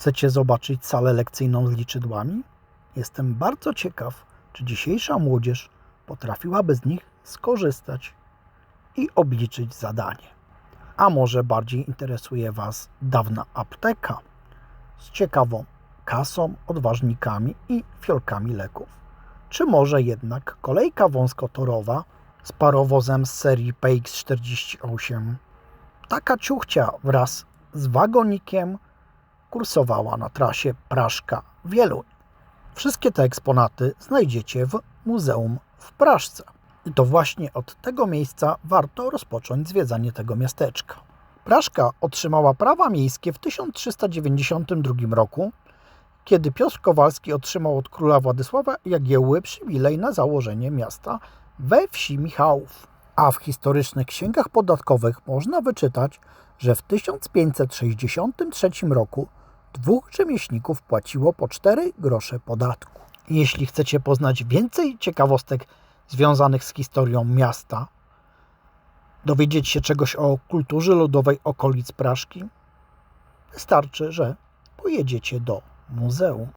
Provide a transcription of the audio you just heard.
Chcecie zobaczyć salę lekcyjną z liczydłami? Jestem bardzo ciekaw, czy dzisiejsza młodzież potrafiłaby z nich skorzystać i obliczyć zadanie. A może bardziej interesuje Was dawna apteka z ciekawą kasą, odważnikami i fiolkami leków? Czy może jednak kolejka wąskotorowa z parowozem z serii PX48? Taka ciuchcia wraz z wagonikiem kursowała na trasie Praszka-Wieluń. Wszystkie te eksponaty znajdziecie w muzeum w Praszce. I to właśnie od tego miejsca warto rozpocząć zwiedzanie tego miasteczka. Praszka otrzymała prawa miejskie w 1392 roku, kiedy Piotr Kowalski otrzymał od króla Władysława Jagiełły przywilej na założenie miasta we wsi Michałów. A w historycznych księgach podatkowych można wyczytać, że w 1563 roku dwóch rzemieślników płaciło po 4 grosze podatku. Jeśli chcecie poznać więcej ciekawostek związanych z historią miasta, dowiedzieć się czegoś o kulturze ludowej okolic Praszki, wystarczy, że pojedziecie do muzeum.